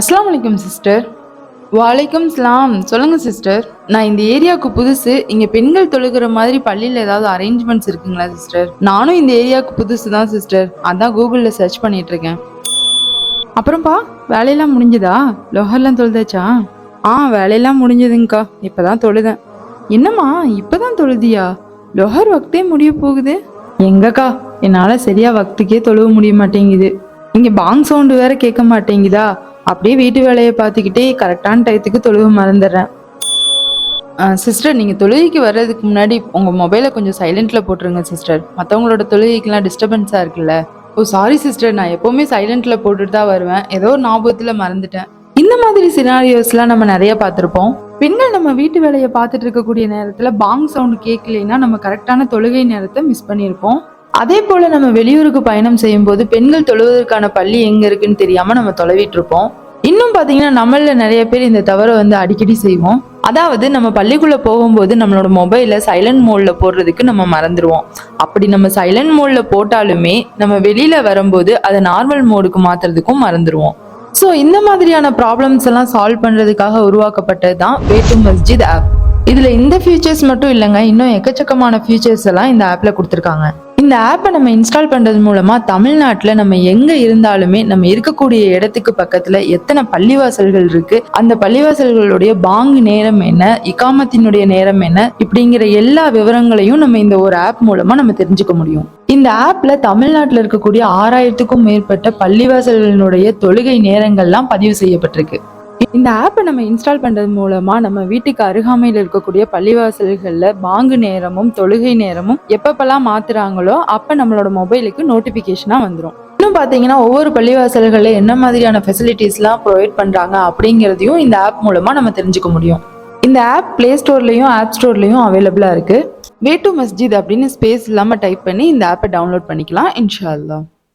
அஸ்லாம் வலைக்கம் சிஸ்டர். வலைக்கம் ஸ்லாம் சொல்லுங்கள் சிஸ்டர். நான் இந்த ஏரியாவுக்கு புதுசு. இங்கே பெண்கள் தொழுகிற மாதிரி பள்ளியில் ஏதாவது அரேஞ்ச்மெண்ட்ஸ் இருக்குங்களா சிஸ்டர்? நானும் இந்த ஏரியாவுக்கு புதுசு தான் சிஸ்டர். அதான் கூகுளில் சர்ச் பண்ணிகிட்ருக்கேன் அப்புறம்ப்பா வேலையெல்லாம் முடிஞ்சுதா? லொஹர்லாம் தொழுதாச்சா? ஆ வேலையெல்லாம் முடிஞ்சதுங்கக்கா இப்பதான் தொழுதேன். என்னம்மா இப்போ தான் தொழுதியா? லொஹர் வக்தே முடிய போகுது? எங்கக்கா என்னால் சரியா வக்துக்கே தொழுவ முடிய மாட்டேங்குது. இங்க பாங் சவுண்டு வேற கேட்க மாட்டேங்குதா? அப்படியே வீட்டு வேலையை பார்த்துக்கிட்டே கரெக்டான டயத்துக்கு தொழுவ மறந்துடுறேன். சிஸ்டர் நீங்கள் தொழுகைக்கு வர்றதுக்கு முன்னாடி உங்கள் மொபைலை கொஞ்சம் சைலண்ட்டில் போட்டுருங்க சிஸ்டர் மற்றவங்களோட தொழுகைக்கெலாம் டிஸ்டர்பன்ஸாக இருக்குல்ல? ஓ சாரி சிஸ்டர் நான் எப்போவுமே சைலண்ட்டில் போட்டுட்டு தான் வருவேன். ஏதோ ஞாபகத்தில் மறந்துட்டேன். இந்த மாதிரி சினாரியோஸ்லாம் நம்ம நிறைய பார்த்துருப்போம். பெண்கள் நம்ம வீட்டு வேலையை பார்த்துட்டு இருக்கக்கூடிய நேரத்தில் பாங் சவுண்டு கேட்கலைன்னா நம்ம கரெக்டான தொழுகை நேரத்தை மிஸ் பண்ணியிருப்போம். அதே போல நம்ம வெளியூருக்கு பயணம் செய்யும்போது பெண்கள் தொழுவதற்கான பள்ளி எங்க இருக்குன்னு தெரியாம நம்ம தொலைவிட்டு இருப்போம் இன்னும் பாத்தீங்கன்னா நம்மள நிறைய பேர் இந்த தவறை வந்து அடிக்கடி செய்வோம். அதாவது நம்ம பள்ளிக்குள்ள போகும்போது நம்மளோட மொபைலை சைலண்ட் மோட்ல போடுறதுக்கு நம்ம மறந்துடுவோம் அப்படி நம்ம சைலண்ட் மோட்ல போட்டாலுமே நம்ம வெளியில வரும்போது அதை நார்மல் மோடுக்கு மாத்துறதுக்கும் மறந்துடுவோம் ஸோ இந்த மாதிரியான ப்ராப்ளம்ஸ் எல்லாம் சால்வ் பண்றதுக்காக உருவாக்கப்பட்டது தான் வேட்டு மஸ்ஜித் ஆப் இதுல இந்த ஃபியூச்சர்ஸ் மட்டும் இல்லைங்க இன்னும் எக்கச்சக்கமான ஃபியூச்சர்ஸ் எல்லாம் இந்த ஆப்ல கொடுத்துருக்காங்க. இந்த ஆப்பை நம்ம இன்ஸ்டால் பண்ணுறது மூலமாக தமிழ்நாட்டில் நம்ம எங்கே இருந்தாலுமே நம்ம இருக்கக்கூடிய இடத்துக்கு பக்கத்தில் எத்தனை பள்ளிவாசல்கள் இருக்கு? அந்த பள்ளிவாசல்களுடைய பாங்கு நேரம் என்ன? இகாமத்தினுடைய நேரம் என்ன? இப்படிங்கிற எல்லா விவரங்களையும் நம்ம இந்த ஒரு ஆப் மூலமாக நம்ம தெரிஞ்சுக்க முடியும். இந்த ஆப்ல தமிழ்நாட்டில் இருக்கக்கூடிய ஆறாயிரத்துக்கும் மேற்பட்ட பள்ளிவாசல்களுடைய தொழுகை நேரங்கள்லாம் பதிவு செய்யப்பட்டிருக்கு. இந்த ஆப்பை நம்ம இன்ஸ்டால் பண்ணுறது மூலமாக நம்ம வீட்டுக்கு அருகாமையில் இருக்கக்கூடிய பள்ளிவாசல்களில் பாங்கு நேரமும் தொழுகை நேரமும் எப்பப்பெல்லாம் மாற்றுறாங்களோ அப்போ நம்மளோட மொபைலுக்கு நோட்டிஃபிகேஷனாக வந்துடும் இன்னும் பார்த்தீங்கன்னா ஒவ்வொரு பள்ளிவாசல்களில் என்ன மாதிரியான ஃபெசிலிட்டிஸ்லாம் ப்ரொவைட் பண்ணுறாங்க அப்படிங்கிறதையும் இந்த ஆப் மூலமாக நம்ம தெரிஞ்சுக்க முடியும். இந்த ஆப் பிளே ஸ்டோர்லையும் ஆப் ஸ்டோர்லையும் அவைலபிளாக இருக்குது வே டு மஸ்ஜித் அப்படின்னு ஸ்பேஸ் இல்லாமல் டைப் பண்ணி இந்த ஆப்பை டவுன்லோட் பண்ணிக்கலாம் இன்ஷா அல்லாஹ்